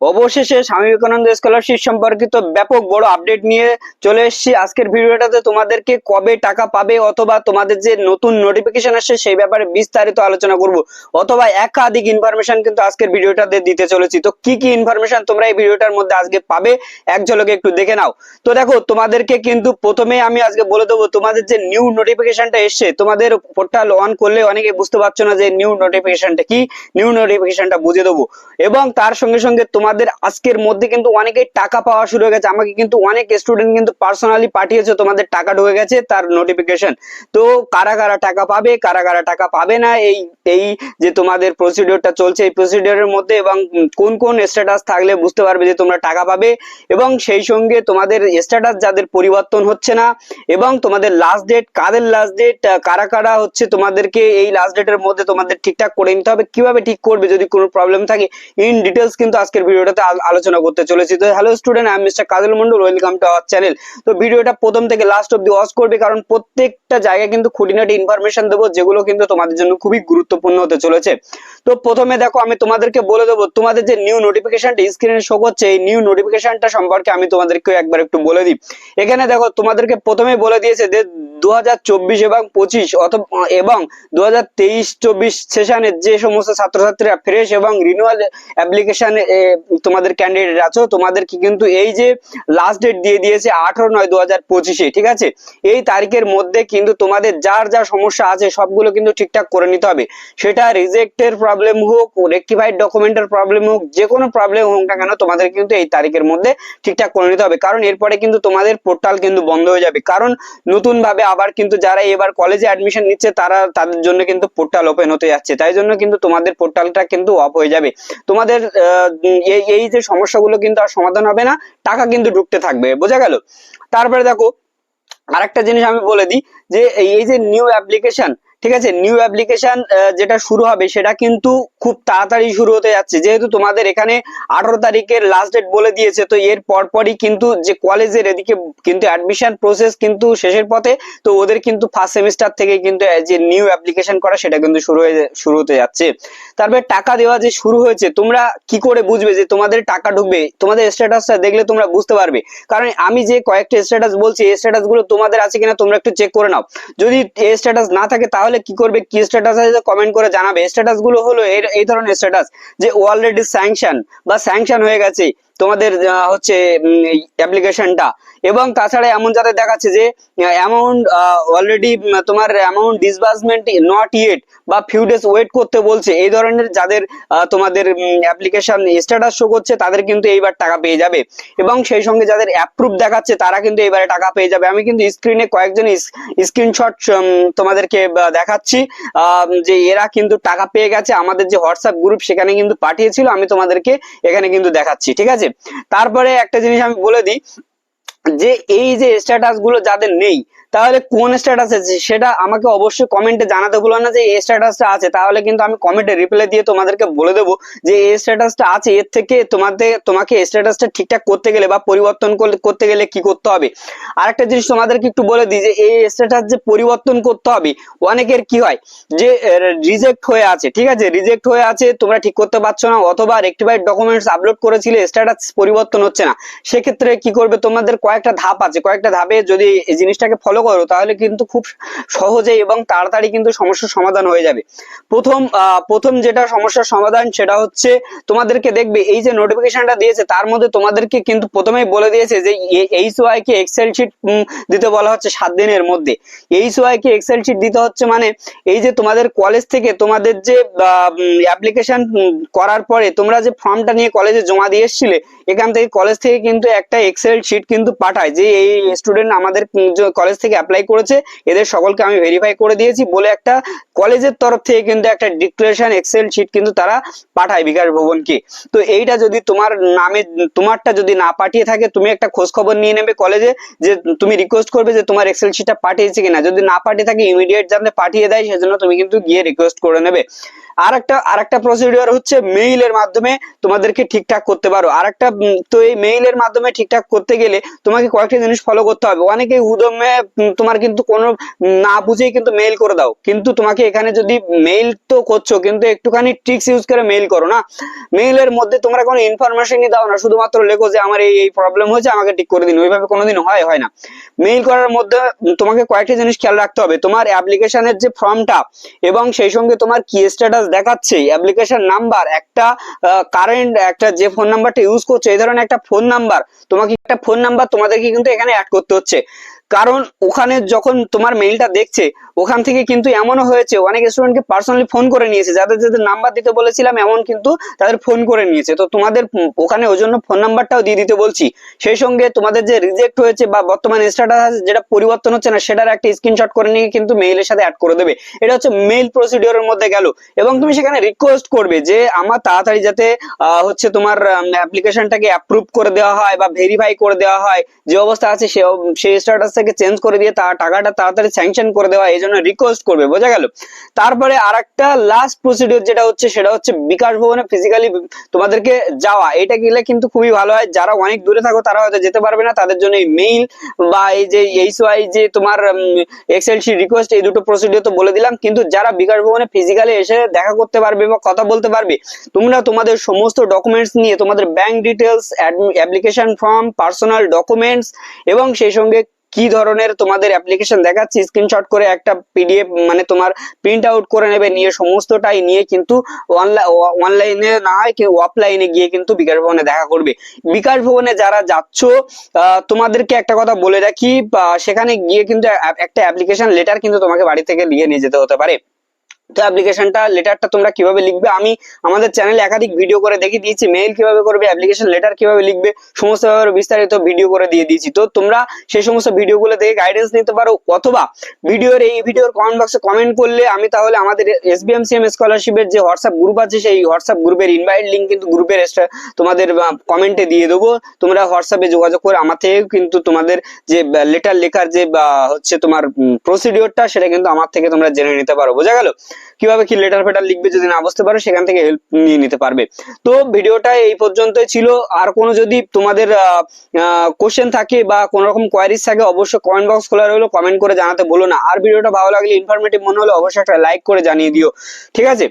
অবশেষে স্বামী বিবেকানন্দ স্কলারশিপ সম্পর্কিত ব্যাপক বড় আপডেট নিয়ে চলে এসেছি। আজকের ভিডিওটাতে তোমাদেরকে কবে টাকা পাবে অথবা তোমাদের যে নতুন নোটিফিকেশন আসছে সেই ব্যাপারে বিস্তারিত আলোচনা করব অথবা একাধিক ইনফরমেশন কিন্তু আজকের ভিডিওটাতে দিতে চলেছি। তো কি কি ইনফরমেশন তোমরা এই ভিডিওটার মধ্যে আজকে পাবে এক ঝলকে একটু দেখে নাও। তো দেখো, তোমাদেরকে কিন্তু প্রথমে আমি আজকে বলে দেবো, তোমাদের যে নিউ নোটিফিকেশনটা এসছে, তোমাদের পোর্টাল অন করলে অনেকে বুঝতে পারছ না যে নিউ নোটিফিকেশনটা কি? নিউ নোটিফিকেশনটা বুঝে দেবো। এবং তার সঙ্গে সঙ্গে তোমাদের আজকের মধ্যে কিন্তু অনেকেই টাকা পাওয়া শুরু হয়ে গেছে। আমাকে কিন্তু অনেক স্টুডেন্ট কিন্তু পার্সোনালি পাঠিয়েছে, তোমাদের টাকা ঢুকে গেছে তার নোটিফিকেশন তো কারা কারা টাকা পাবে, কারা কারা টাকা পাবে না, এই এই যে তোমাদের প্রসিডিওরটা চলছে, এই প্রসিডিওরের মধ্যে এবং কোন কোন স্ট্যাটাস থাকলে বুঝতে পারবে যে তোমরা টাকা পাবে এবং সেই সঙ্গে তোমাদের স্ট্যাটাস যাদের পরিবর্তন হচ্ছে না এবং তোমাদের লাস্ট ডেট কাদের লাস্ট ডেট কারা কারা হচ্ছে তোমাদেরকে এই লাস্ট ডেটের মধ্যে তোমাদের ঠিকঠাক করে নিতে হবে, কীভাবে ঠিক করবে যদি কোনো প্রবলেম থাকে ইন ডিটেলস কিন্তু আজকের ভিডিওটাতে আলোচনা করতে চলেছি। তো হ্যালো স্টুডেন্ট আমি mister Kajal Mondal welcome to our channel তো ভিডিওটা প্রথম থেকে লাস্ট অব্দি ওয়াচ করবে, কারণ প্রত্যেকটা জায়গায় কিন্তু খুঁটিনাটি ইনফরমেশন দেবো, যেগুলো কিন্তু তোমাদের জন্য খুবই গুরুত্বপূর্ণ হতে চলেছে। তো প্রথমে দেখো, আমি তোমাদেরকে বলে দেবো, তোমাদের যে নিউ নোটিফিকেশনটা স্ক্রিনে শো করছে, এই নিউ নোটিফিকেশনটা সম্পর্কে আমি তোমাদেরকে একবার একটু বলে দিই। এখানে দেখো, তোমাদেরকে প্রথমে বলে দিয়েছে যে দু হাজার চব্বিশ এবং পঁচিশ অথবা এবং দু হাজার তেইশ চব্বিশ সেশনের যে সমস্ত ছাত্রছাত্রীরা ফ্রেশ এবং রিনুয়াল অ্যাপ্লিকেশন তোমাদের ক্যান্ডিডেট আছো, তোমাদেরকে কিন্তু এই যে লাস্ট ডেট দিয়ে দিয়েছে আঠারো নয় দু হাজার পঁচিশে, ঠিক আছে? এই তারিখের মধ্যে কিন্তু তোমাদের যার যা সমস্যা আছে সবগুলো কিন্তু ঠিকঠাক করে নিতে হবে। সেটা রিজেক্টের প্রবলেম হোক রেক্টিফাইড ডকুমেন্টের প্রবলেম হোক, যে কোনো প্রবলেম হোক না কেন তোমাদের কিন্তু এই তারিখের মধ্যে ঠিকঠাক করে নিতে হবে। কারণ এরপরে কিন্তু তোমাদের পোর্টাল কিন্তু বন্ধ হয়ে যাবে। কারণ নতুন ভাবে আবার কিন্তু যারা এবার কলেজে অ্যাডমিশন নিচ্ছে, তারা তাদের জন্য কিন্তু পোর্টাল ওপেন হতে যাচ্ছে। তাই জন্য কিন্তু তোমাদের পোর্টালটা কিন্তু অফ হয়ে যাবে। তোমাদের এই এই যে সমস্যাগুলো কিন্তু আর সমাধান হবে না, টাকা কিন্তু ঢুকতে থাকবে, বোঝা গেল? তারপরে দেখো, আরেকটা জিনিস আমি বলে দিই, যে এই যে নিউ অ্যাপ্লিকেশন ঠিক আছে নিউ অ্যাপ্লিকেশন যেটা শুরু হবে, সেটা কিন্তু খুব তাড়াতাড়ি শুরু হতে যাচ্ছে। যেহেতু তোমাদের এখানে আঠারো তারিখের লাস্ট ডেট বলে দিয়েছে, তো এর পরপরই কিন্তু যে কলেজের এদিকে কিন্তু অ্যাডমিশন প্রসেস কিন্তু শেষের পথে, তো ওদের কিন্তু ফার্স্ট সেমিস্টার থেকে কিন্তু যে নিউ অ্যাপ্লিকেশন করা সেটা কিন্তু শুরু হয়ে, শুরু হতে যাচ্ছে। তারপরে টাকা দেওয়া যে শুরু হয়েছে, তোমরা কি করে বুঝবে যে তোমাদের টাকা ঢুকবে? তোমাদের স্ট্যাটাসটা দেখলে তোমরা বুঝতে পারবে। কারণ আমি যে কয়েকটা স্ট্যাটাস বলছি, এই স্ট্যাটাসগুলো তোমাদের আছে কিনা তোমরা একটু চেক করে নাও। যদি এই স্ট্যাটাস না থাকে, তাহলে কি করবে? কি স্ট্যাটাস আছে? কমেন্ট করে জানাবে। স্ট্যাটাসগুলো হলো এই ধরনের স্ট্যাটাস যে অলরেডি স্যাংশন বা স্যাংশন হয়ে গেছে। তোমাদের হচ্ছে অ্যাপ্লিকেশনটা এবং তাছাড়া এমন যাতে দেখাচ্ছে যে অ্যামাউন্ট অলরেডি তোমার অ্যামাউন্ট ডিসবার্সমেন্ট নট ইয়েট বা ফিউ ডেজ ওয়েট করতে বলছে, এই ধরনের যাদের তোমাদের অ্যাপ্লিকেশন স্ট্যাটাস শো করছে, তাদের কিন্তু এইবার টাকা পেয়ে যাবে। এবং সেই সঙ্গে যাদের অ্যাপ্রুভ দেখাচ্ছে, তারা কিন্তু এবারে টাকা পেয়ে যাবে। আমি কিন্তু স্ক্রিনে কয়েকজন স্ক্রিনশট তোমাদেরকে দেখাচ্ছি। যে এরা কিন্তু টাকা পেয়ে গেছে, আমাদের যে হোয়াটসঅ্যাপ গ্রুপ সেখানে কিন্তু পাঠিয়েছিল, আমি তোমাদেরকে এখানে কিন্তু দেখাচ্ছি, ঠিক আছে? তারপরে একটা জিনিস আমি বলে দিই যে এই যে স্ট্যাটাসগুলো যাদের নেই তাহলে কোন স্ট্যাটাস আছে সেটা আমাকে অবশ্যই কমেন্টে জানাতে ভুলো না যে এই স্ট্যাটাসটা আছে। তাহলে কিন্তু আমি কমেন্টে রিপ্লাই দিয়ে তোমাদেরকে বলে দেবো যে এই স্ট্যাটাসটা আছে। এর থেকে তোমাদের, তোমাকে স্ট্যাটাসটা ঠিকঠাক করতে গেলে বা পরিবর্তন করতে গেলে কি করতে হবে? আরেকটা জিনিস তোমাদেরকে একটু বলে দিই যে এই স্ট্যাটাস যে পরিবর্তন করতে হবে, অনেকের কি হয় যে রিজেক্ট হয়ে আছে। ঠিক আছে? রিজেক্ট হয়ে আছে, তোমরা ঠিক করতে পারছ না, অথবা রেক্টিফাইড ডকুমেন্টস আপলোড করেছিলে স্ট্যাটাস পরিবর্তন হচ্ছে না। সেক্ষেত্রে কি করবে? তোমাদের কয়েকটা ধাপ আছে। কয়েকটা ধাপে যদি এই জিনিসটাকে ফলো করো, তাহলে কিন্তু খুব সহজে এবং তাড়াতাড়ি কিন্তু সমস্যার সমাধান হয়ে যাবে। প্রথম প্রথম যেটা সমস্যার সমাধান সেটা হচ্ছে তোমাদেরকে দেখবে, এই যে নোটিফিকেশনটা দিয়েছে, তার মধ্যে তোমাদেরকে কিন্তু প্রথমেই বলে দিয়েছে যে H Y K excel sheet দিতে বলা হচ্ছে সাত দিনের মধ্যে। H Y K excel sheet দিতে হচ্ছে মানে এই যে তোমাদের কলেজ থেকে তোমাদের যে অ্যাপ্লিকেশন করার পরে তোমরা যে ফর্মটা নিয়ে কলেজে জমা দিয়ে এসেছিলে, এখান থেকে কলেজ থেকে কিন্তু একটা এক্সেল শিট কিন্তু পাঠায়, যে এই স্টুডেন্ট আমাদের কলেজ অ্যাপ্লাই করেছে। এদের সকলকে আমি ভেরিফাই করে দিয়েছি বলে একটা কলেজের তরফ থেকে কিন্তু একটা ডিক্লারেশন এক্সেল শিট কিন্তু তারা পাঠায় বিকাশ ভবনকে। তো এইটা যদি তোমার নামে, তোমারটা যদি না পাঠিয়ে থাকে, তুমি একটা খোঁজ খবর নিয়ে নেবে কলেজে যে তুমি রিকোয়েস্ট করবে যে তোমার এক্সেল শিটটা পাঠিয়েছে কিনা। যদি না পাঠিয়ে থাকে ইমিডিয়েট যাতে পাঠিয়ে দেয়, সেজন্য তুমি কিন্তু গিয়ে রিকোয়েস্ট করে নেবে। আর একটা আর একটা প্রসিডিওর হচ্ছে মেইলের মাধ্যমে তোমাদেরকে ঠিকঠাক করতে পারো। আর একটা তো এই মেইলের মাধ্যমে ঠিকঠাক করতে গেলে তোমাকে কয়েকটা জিনিস ফলো করতে হবে। অনেকে উদমে তোমার কিন্তু কোনো না বুঝেই কিন্তু মেইল করে দাও। কিন্তু তোমাকে এখানে যদি মেইল তো করছ, কিন্তু একটুখানি ট্রিক্স ইউজ করে মেইল করো না? মেইলের মধ্যে তোমরা কোনো ইনফরমেশনই দাও না। শুধুমাত্র লেখো যে আমার এই এই প্রবলেম হয়েছে, আমাকে ঠিক করে দিন। ওইভাবে কোনোদিন হয় হয় না। মেইল করার মধ্যে তোমাকে কয়েকটা জিনিস খেয়াল রাখতে হবে। তোমার অ্যাপ্লিকেশনের যে ফর্মটা এবং সেই সঙ্গে তোমার কি স্ট্যাটাস দেখাচ্ছে অ্যাপ্লিকেশন নাম্বার একটা কারেন্ট একটা যে ফোন নাম্বারটা ইউজ করছে, এই ধরনের একটা ফোন নাম্বার তোমাকে একটা ফোন নাম্বার তোমাদেরকে কিন্তু এখানে অ্যাড করতে হচ্ছে। কারণ ওখানে যখন তোমার মেইলটা দেখছে, ওখান থেকে কিন্তু এমনও হয়েছে, অনেক স্টুডেন্টকে পার্সোনালি ফোন করে নিয়েছে, যাদের যাদের নাম্বার দিতে বলেছিলাম, এমন কিন্তু তাদের ফোন করে নিয়েছে। তো তোমাদের ওখানে ওই জন্য ফোন নাম্বারটাও দিয়ে দিতে বলছি। সেই সঙ্গে তোমাদের যে রিজেক্ট হয়েছে বা বর্তমানে স্ট্যাটাস যেটা পরিবর্তন হচ্ছে না, সেটার একটা স্ক্রিনশট করে নিয়ে কিন্তু মেইলের সাথে অ্যাড করে দেবে। এটা হচ্ছে মেইল প্রসিডিওরের মধ্যে গেল। এবং তুমি সেখানে রিকোয়েস্ট করবে যে, আমার তাড়াতাড়ি যাতে হচ্ছে তোমার অ্যাপ্লিকেশনটাকে অ্যাপ্রুভ করে দেওয়া হয় বা ভেরিফাই করে দেওয়া হয়, যে অবস্থা আছে সে সেই স্ট্যাটাস থেকে চেঞ্জ করে দিয়ে তার টাকাটা তাড়াতাড়ি স্যাংশন করে দেওয়া এই জন্য রিকোয়েস্ট করবে, বোঝা গেল? তারপরে আর একটা লাস্ট প্রসিডিওর যেটা হচ্ছে সেটা হচ্ছে বিকাশ ভবনে ফিজিক্যালি তোমাদেরকে যাওয়া। এটা গেলে কিন্তু খুবই ভালো হয়। যারা অনেক দূরে থাকো তারা হয়তো যেতে পারবে না। তাদের জন্য এই মেইল বা এই যে এইচ ওয়াই যে তোমার এক্সেল শি রিকোয়েস্ট এই দুটো প্রসিডিও তো বলে দিলাম। কিন্তু যারা বিকাশ ভবনে ফিজিক্যালি এসে দেখা করতে পারবে বা কথা বলতে পারবে, তোমরা তোমাদের সমস্ত ডকুমেন্টস নিয়ে তোমাদের bank details application form personal documents এবং সেই সঙ্গে কি ধরনের তোমাদের অ্যাপ্লিকেশন দেখাচ্ছি স্ক্রিনশট করে একটা পিডিএফ মানে তোমার প্রিন্ট আউট করে নেবে, নিয়ে সমস্তটাই নিয়ে কিন্তু অনলাইনে না হয় কেউ অফলাইনে গিয়ে কিন্তু বিকাশ ভবনে দেখা করবে। বিকাশ ভবনে যারা যাচ্ছ তোমাদেরকে একটা কথা বলে রাখি সেখানে গিয়ে কিন্তু একটা অ্যাপ্লিকেশন লেটার কিন্তু তোমাকে বাড়ি থেকে নিয়ে যেতে হতে পারে। তো অ্যাপ্লিকেশনটা লেটারটা তোমরা কীভাবে লিখবে? আমি আমাদের চ্যানেলে একাধিক ভিডিও করে দেখিয়ে দিয়েছি মেইল কীভাবে করবে অ্যাপ্লিকেশন লেটার কীভাবে লিখবে, সমস্ত ব্যাপারে বিস্তারিত ভিডিও করে দিয়ে দিয়েছি। তো তোমরা সেই সমস্ত ভিডিওগুলো দেখে গাইডেন্স নিতে পারো, অথবা ভিডিওর এই ভিডিওর কমেন্ট বক্সে কমেন্ট করলে আমি তাহলে আমাদের এসবিএমসিএম স্কলারশিপের যে হোয়াটসঅ্যাপ গ্রুপ আছে, সেই হোয়াটসঅ্যাপ গ্রুপের ইনভাইট লিঙ্ক কিন্তু গ্রুপের তোমাদের কমেন্টে দিয়ে দেবো। তোমরা হোয়াটসঅ্যাপে যোগাযোগ করে আমার থেকেও কিন্তু তোমাদের যে লেটার লেখার যে বা হচ্ছে তোমার প্রসিডিওরটা সেটা কিন্তু আমার থেকে তোমরা জেনে নিতে পারো। বোঝা গেল? কীভাবে কি লেটার ফেটার লিখবে যদি না বুঝতে পারো, সেখান থেকে হেল্প নিয়ে নিতে পারবে। তো ভিডিওটা এই পর্যন্তই ছিল। আর কোনো যদি তোমাদের কোশ্চেন থাকে বা কোনো রকম কোয়ারিজ থাকে, অবশ্যই কমেন্ট বক্স খোলা রইল। কমেন্ট করে জানাতে বলো না। আর ভিডিওটা ভালো লাগলে ইনফরমেটিভ মনে হলে অবশ্যই একটা লাইক করে জানিয়ে দিও। ঠিক আছে?